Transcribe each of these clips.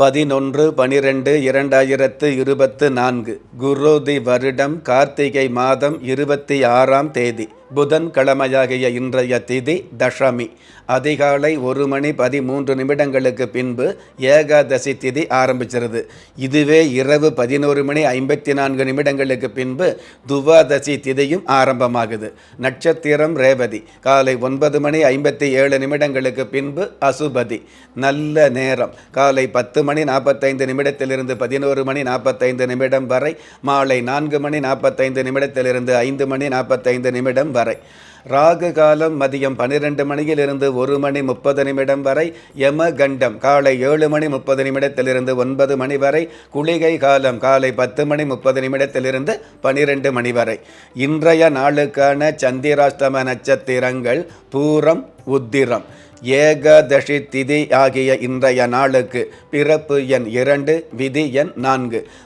பதினொன்று பனிரெண்டு இரண்டாயிரத்து இருபத்து நான்கு குரோதி வருடம் கார்த்திகை மாதம் இருபத்தி ஆறாம் தேதி. புதன் கிழமையாகிய இன்றைய திதி தசமி. அதிகாலை ஒரு மணி பதிமூன்று நிமிடங்களுக்கு பின்பு ஏகாதசி திதி ஆரம்பிச்சிருது இதுவே இரவு பதினோரு மணி ஐம்பத்தி நான்கு நிமிடங்களுக்கு பின்பு துவாதசி திதியும் ஆரம்பமாகுது. நட்சத்திரம் ரேவதி. காலை ஒன்பது மணி ஐம்பத்தி ஏழு நிமிடங்களுக்கு பின்பு அசுபதி. நல்ல நேரம். காலை பத்து மணி நாற்பத்தைந்து நிமிடத்திலிருந்து பதினோரு மணி நாற்பத்தைந்து நிமிடம் வரை மாலை நான்கு மணி நாற்பத்தைந்து நிமிடத்திலிருந்து ஐந்து மணி நாற்பத்தைந்து நிமிடம் வரை. ராகு காலம் மதியம் பன்னிரெண்டு மணியிலிருந்து ஒரு மணி முப்பது நிமிடம் வரை யம கண்டம் காலை ஏழு மணி முப்பது நிமிடத்திலிருந்து ஒன்பது மணி வரை குளிகை காலம் காலை பத்து மணி முப்பது நிமிடத்திலிருந்து பனிரெண்டு மணி வரை. இன்றைய நாளுக்கான சந்திராஷ்டம நட்சத்திரங்கள் பூரம் உத்திரம். ஏகாதசி திதி ஆகிய இன்றைய நாளுக்கு பிறப்பு எண் இரண்டு விதி எண் நான்கு.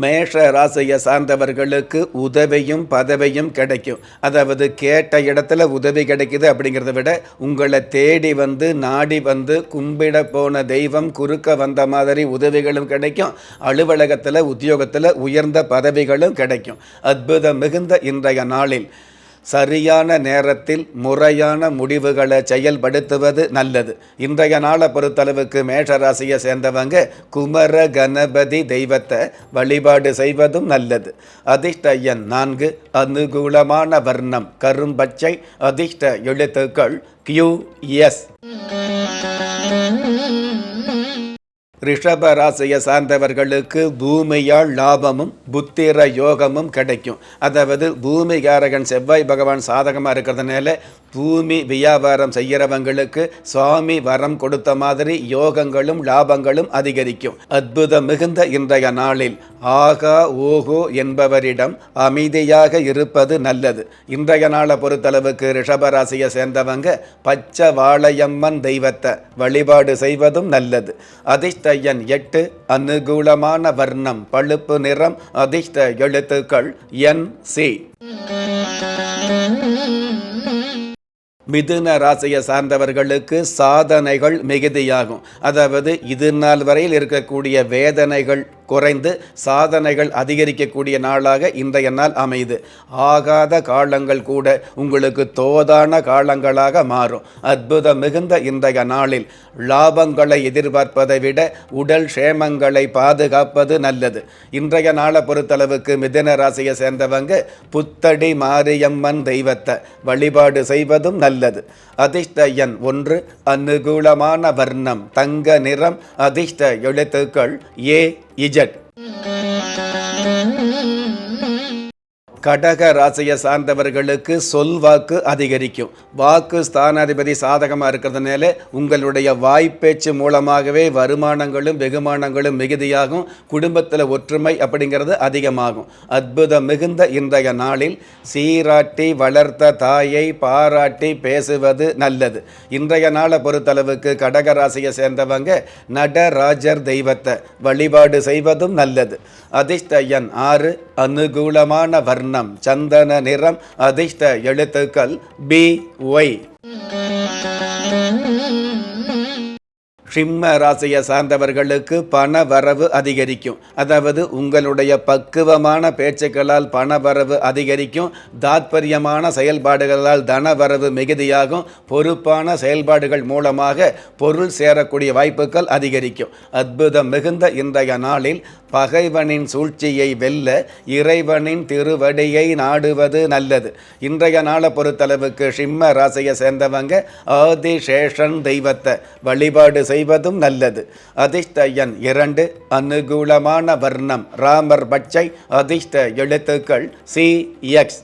மேஷ ராசியை சார்ந்தவர்களுக்கு உதவியும் பதவியும் கிடைக்கும். அதாவது கேட்ட இடத்துல உதவி கிடைக்குது அப்படிங்கிறத விட உங்களை தேடி வந்து நாடி வந்து கும்பிட போன தெய்வம் குறுக்க வந்த மாதிரி உதவிகளும் கிடைக்கும். அலுவலகத்தில் உத்தியோகத்தில் உயர்ந்த பதவிகளும் கிடைக்கும். அற்புதம் மிகுந்த இன்றைய நாளில். சரியான நேரத்தில் முறையான முடிவுகளை செயல்படுத்துவது நல்லது. இன்றைய நாளை பொறுத்தளவுக்கு மேஷராசியை சேர்ந்தவங்க குமர கணபதி தெய்வத்தை வழிபாடு செய்வதும் நல்லது. அதிர்ஷ்ட எண் நான்கு அனுகூலமான வர்ணம் கரும்பச்சை அதிர்ஷ்ட எழுத்துக்கள் கியூ எஸ் ரிஷப ராசியை சார்ந்தவர்களுக்கு பூமியால் லாபமும் புத்திர யோகமும் கிடைக்கும். அதாவது பூமிகாரகன் செவ்வாய் பகவான் சாதகமாக இருக்கிறதுனால பூமி வியாபாரம் செய்கிறவங்களுக்கு சுவாமி வரம் கொடுத்த மாதிரி யோகங்களும் லாபங்களும் அதிகரிக்கும். அற்புதம் மிகுந்த இன்றைய நாளில். ஆகா ஓஹோ என்பவரிடம் அமைதியாக இருப்பது நல்லது. இன்றைய நாளை பொறுத்தளவுக்கு ரிஷபராசியை சேர்ந்தவங்க பச்சை வாழையம்மன் தெய்வத்தை வழிபாடு செய்வதும் நல்லது. அதிர்ஷ்ட எண் எட்டு அனுகூலமான வர்ணம் பழுப்பு நிறம் அதிர்ஷ்ட எழுத்துக்கள் என் சி. மிதுன ராசியை சார்ந்தவர்களுக்கு சாதனைகள் மிகுதியாகும். அதாவது இது நாள் வரையில் இருக்கக்கூடிய வேதனைகள் குறைந்து சாதனைகள் அதிகரிக்கக்கூடிய நாளாக இன்றைய நாள் அமையுது. ஆகாத காலங்கள் கூட உங்களுக்கு தோதான காலங்களாக மாறும். அற்புதம் மிகுந்த இன்றைய நாளில் லாபங்களை எதிர்பார்ப்பதை விட உடல் க்ஷேமங்களை பாதுகாப்பது நல்லது. இன்றைய நாளை பொறுத்தளவுக்கு மிதுன ராசியை சேர்ந்தவங்க புத்தடி மாரியம்மன் தெய்வத்தை வழிபாடு செய்வதும் நல்லது. அதிர்ஷ்ட எண் ஒன்று அனுகூலமான வர்ணம் தங்க நிறம் அதிர்ஷ்ட எழுத்துக்கள் ஏ இஜட். கடக ராசியை சார்ந்தவர்களுக்கு சொல் வாக்கு அதிகரிக்கும். வாக்கு ஸ்தானாதிபதி சாதகமாக இருக்கிறதுனால உங்களுடைய வாய்ப்பேச்சு மூலமாகவே வருமானங்களும் வெகுமானங்களும் மிகுதியாகும். குடும்பத்தில் ஒற்றுமை அப்படிங்கிறது அதிகமாகும். அற்புதம் மிகுந்த இன்றைய நாளில் சீராட்டி வளர்த்த தாயை பாராட்டி பேசுவது நல்லது. இன்றைய நாளை பொறுத்தளவுக்கு கடக ராசியை சேர்ந்தவங்க நடராஜர் தெய்வத்தை வழிபாடு செய்வதும் நல்லது. அதிர்ஷ்ட எண் ஆறு அனுகூலமான வர்ணம் வண்ணம் சந்தன நிறம் அதிர்ஷ்ட எழுத்துக்கள் பி ஒய் சிம்ம ராசியை சார்ந்தவர்களுக்கு பண வரவு அதிகரிக்கும். அதாவது உங்களுடைய பக்குவமான பேச்சுக்களால் பண வரவு அதிகரிக்கும். தாத்பரியமான செயல்பாடுகளால் தன வரவு மிகுதியாகும். பொறுப்பான செயல்பாடுகள் மூலமாக பொருள் சேரக்கூடிய வாய்ப்புகள் அதிகரிக்கும். அற்புதம் மிகுந்த இன்றைய நாளில் பகைவனின் சூழ்ச்சியை வெல்ல இறைவனின் திருவடியை நாடுவது நல்லது. இன்றைய நாளை பொறுத்தளவுக்கு சிம்ம ராசியை சேர்ந்தவங்க ஆதிசேஷன் தெய்வத்தை வழிபாடு செய்வதும் நல்லது. அதிர்ஷ்ட எண் இரண்டு அனுகூலமான வர்ணம். ராமர் பச்சை அதிர்ஷ்ட எழுத்துக்கள் சி எக்ஸ்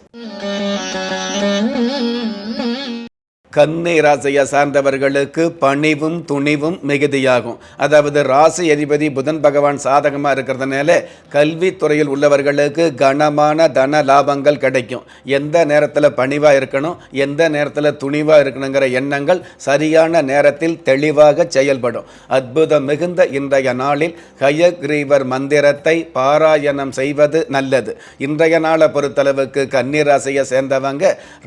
கன்னி ராசியை சார்ந்தவர்களுக்கு பணிவும் துணிவும் மிகுதியாகும். அதாவது ராசி அதிபதி புதன் பகவான் சாதகமாக இருக்கிறதுனால கல்வித்துறையில் உள்ளவர்களுக்கு கனமான தன லாபங்கள் கிடைக்கும். எந்த நேரத்தில் பணிவாக இருக்கணும் எந்த நேரத்தில் துணிவாக இருக்கணுங்கிற எண்ணங்கள் சரியான நேரத்தில் தெளிவாக செயல்படும். அற்புதம் மிகுந்த இன்றைய நாளில் ஹயக்ரீவர் மந்திரத்தை பாராயணம் செய்வது நல்லது. இன்றைய நாளை பொறுத்தளவுக்கு கன்னிராசியை சேர்ந்தவங்க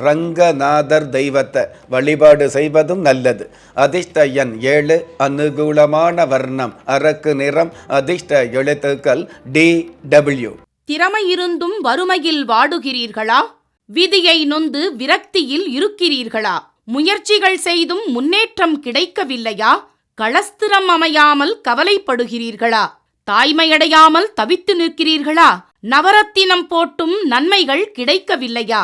ரங்கநாதர் தெய்வத்தை வழிபாடு செய்வதும் நல்லது. அதிர்ஷ்ட எண் ஏழு அனுகூலமான வர்ணம். அரக்கு நிறம் அதிர்ஷ்ட எழுத்துக்கள் டி டபிள்யூ. திறமை இருந்தும் வறுமையில் வாடுகிறீர்களா? விதியை நொந்து விரக்தியில் இருக்கிறீர்களா? முயற்சிகள் செய்தும் முன்னேற்றம் கிடைக்கவில்லையா? களஸ்திரம் அமையாமல் கவலைப்படுகிறீர்களா? தாய்மையடையாமல் தவித்து நிற்கிறீர்களா? நவரத்தினம் போட்டும் நன்மைகள் கிடைக்கவில்லையா?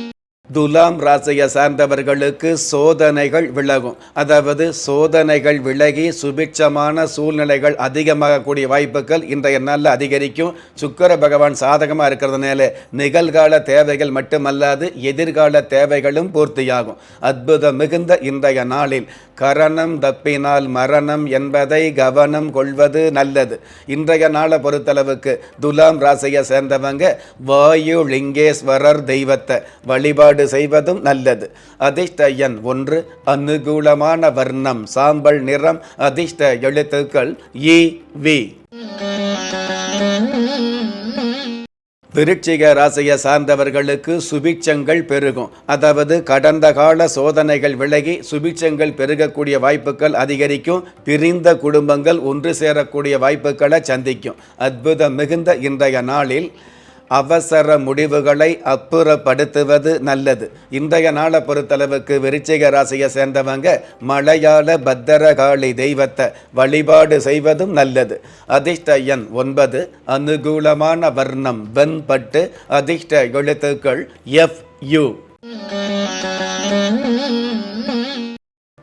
துலாம் ராசியை சார்ந்தவர்களுக்கு சோதனைகள் விலகும். அதாவது சோதனைகள் விலகி சுபிட்சமான சூழ்நிலைகள் அதிகமாகக்கூடிய வாய்ப்புகள் இன்றைய நாளில் அதிகரிக்கும். சுக்கர பகவான் சாதகமாக இருக்கிறதுனால நிகழ்கால தேவைகள் மட்டுமல்லாது எதிர்கால தேவைகளும் பூர்த்தியாகும். அற்புதம் மிகுந்த இன்றைய நாளில் கரணம் தப்பினால் மரணம் என்பதை கவனம் கொள்வது நல்லது. இன்றைய நாளை பொறுத்தளவுக்கு துலாம் ராசியை சேர்ந்தவங்க வாயு லிங்கேஸ்வரர் தெய்வத்தை வழிபாடு செய்வதும் நல்லது. அதிர்ஷ்ட எண் ஒன்று அனுகூலமான வர்ணம் சாம்பல் நிறம் அதிர்ஷ்ட எழுத்துக்கள் இ வி. விருட்சிக ராசியை சார்ந்தவர்களுக்கு சுபிட்சங்கள் பெருகும். அதாவது கடந்த கால சோதனைகள் விலகி சுபிட்சங்கள் பெருகக்கூடிய வாய்ப்புகள் அதிகரிக்கும். பிரிந்த குடும்பங்கள் ஒன்று சேரக்கூடிய வாய்ப்புகளை சந்திக்கும். அற்புதம் மிகுந்த இன்றைய நாளில் அவசர முடிவுகளை அப்புறப்படுத்துவது நல்லது. இன்றைய நாளை பொறுத்தளவுக்கு விருச்சிக ராசியை சேர்ந்தவங்க மலையாள பத்திரகாளி தெய்வத்தை வழிபாடு செய்வதும் நல்லது. அதிர்ஷ்ட எண் ஒன்பது அனுகூலமான வர்ணம் வெண்பட்டு அதிர்ஷ்ட எழுத்துக்கள் எஃப் யு.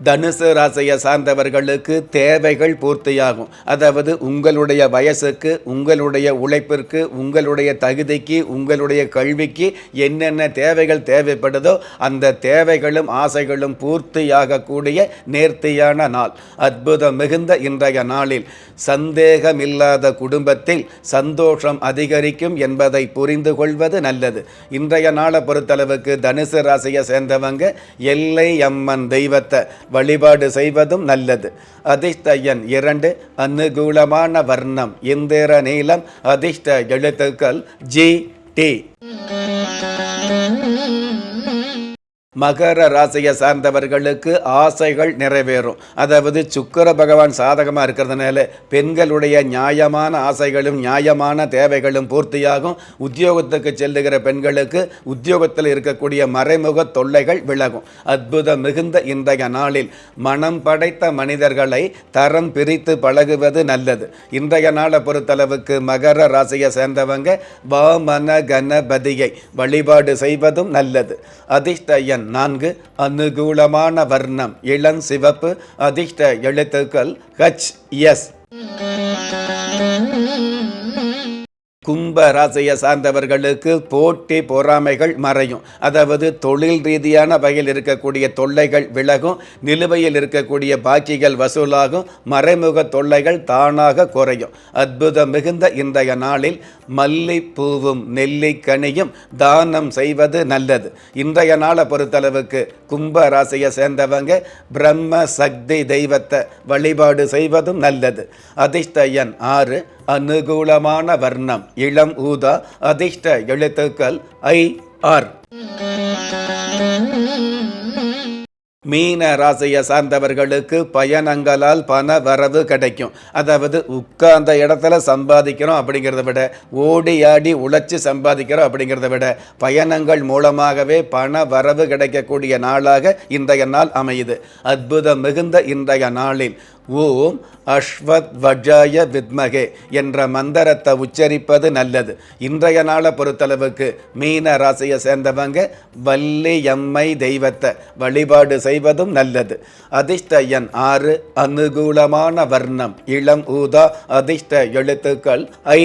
தனுசு ராசியை சார்ந்தவர்களுக்கு தேவைகள் பூர்த்தியாகும். அதாவது உங்களுடைய வயசுக்கு உங்களுடைய உழைப்பிற்கு உங்களுடைய தகுதிக்கு உங்களுடைய கல்விக்கு என்னென்ன தேவைகள் தேவைப்படுதோ அந்த தேவைகளும் ஆசைகளும் பூர்த்தியாகக்கூடிய நேர்த்தியான நாள். அற்புதம் மிகுந்த இன்றைய நாளில் சந்தேகமில்லாத குடும்பத்தில் சந்தோஷம் அதிகரிக்கும் என்பதை புரிந்து கொள்வது நல்லது. இன்றைய நாளை பொறுத்தளவுக்கு தனுசு ராசியை சேர்ந்தவங்க எல்லை அம்மன் தெய்வத்தை வழிபாடு செய்வதும் நல்லது. அதிர்ஷ்ட இரண்டு அனுகூலமான வர்ணம். இந்திர நீளம் அதிர்ஷ்ட எழுத்துக்கள் ஜி டி மகர ராசியை சார்ந்தவர்களுக்கு ஆசைகள் நிறைவேறும். அதாவது சுக்கர பகவான் சாதகமாக இருக்கிறதுனால பெண்களுடைய நியாயமான ஆசைகளும் நியாயமான தேவைகளும் பூர்த்தியாகும். உத்தியோகத்துக்கு செல்லுகிற பெண்களுக்கு உத்தியோகத்தில் இருக்கக்கூடிய மறைமுக தொல்லைகள் விலகும். அற்புதம் மிகுந்த இன்றைய நாளில் மனம் படைத்த மனிதர்களை தரம் பிரித்து பழகுவது நல்லது. இன்றைய நாளை பொறுத்தளவுக்கு மகர ராசியை சேர்ந்தவங்க வாமன கணபதியை வழிபாடு செய்வதும் நல்லது. அதிர்ஷ்ட எண் நான்கு அனுகூலமான வர்ணம் இளம் சிவப்பு அதிர்ஷ்ட எழுத்துக்கள் ஹச் எஸ் கும்ப ராசியை சார்ந்தவர்களுக்கு போட்டி பொறாமைகள் மறையும். அதாவது தொழில் ரீதியான வகையில் இருக்கக்கூடிய தொல்லைகள் விலகும் நிலுவையில் இருக்கக்கூடிய பாக்கிகள் வசூலாகும் மறைமுக தொல்லைகள் தானாக குறையும். அற்புதம் மிகுந்த இன்றைய நாளில் மல்லிப்பூவும் நெல்லிக்கனியும் தானம் செய்வது நல்லது. இன்றைய நாளை பொறுத்தளவுக்கு கும்ப ராசியை சேர்ந்தவங்க பிரம்ம சக்தி தெய்வத்தை வழிபாடு செய்வதும் நல்லது. அதிர்ஷ்ட எண் ஆறு அனுகூலமான வர்ணம். இளம் ஊதா அதிர்ஷ்ட எழுத்துக்கள் ஐ ஆர். மீன ராசியை சார்ந்தவர்களுக்கு பயணங்களால் பண வரவு கிடைக்கும். அதாவது உட்கார்ந்த இடத்துல சம்பாதிக்கிறோம் அப்படிங்கிறத விட ஓடி ஆடி உழைச்சி சம்பாதிக்கிறோம் அப்படிங்கிறத விட பயணங்கள் மூலமாகவே பண வரவு கிடைக்கக்கூடிய நாளாக இன்றைய நாள் அமையுது. அற்புதம் மிகுந்த இன்றைய நாளில் ஓம் அஸ்வத்வஜாய வித்மகே என்ற மந்திரத்தை உச்சரிப்பது நல்லது. இன்றைய நாளை பொறுத்தளவுக்கு மீன ராசியை சேர்ந்தவங்க வள்ளியம்மை தெய்வத்தை வழிபாடு செய்வதும் நல்லது. அதிர்ஷ்ட எண் ஆறு அனுகூலமான வர்ணம் இளம் ஊதா அதிர்ஷ்ட எழுத்துக்கள் ஐ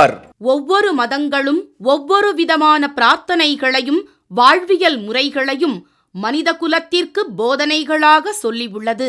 ஆர். ஒவ்வொரு மதங்களும் ஒவ்வொரு விதமான பிரார்த்தனைகளையும் வாழ்வியல் முறைகளையும் மனித குலத்திற்கு போதனைகளாக சொல்லியுள்ளது.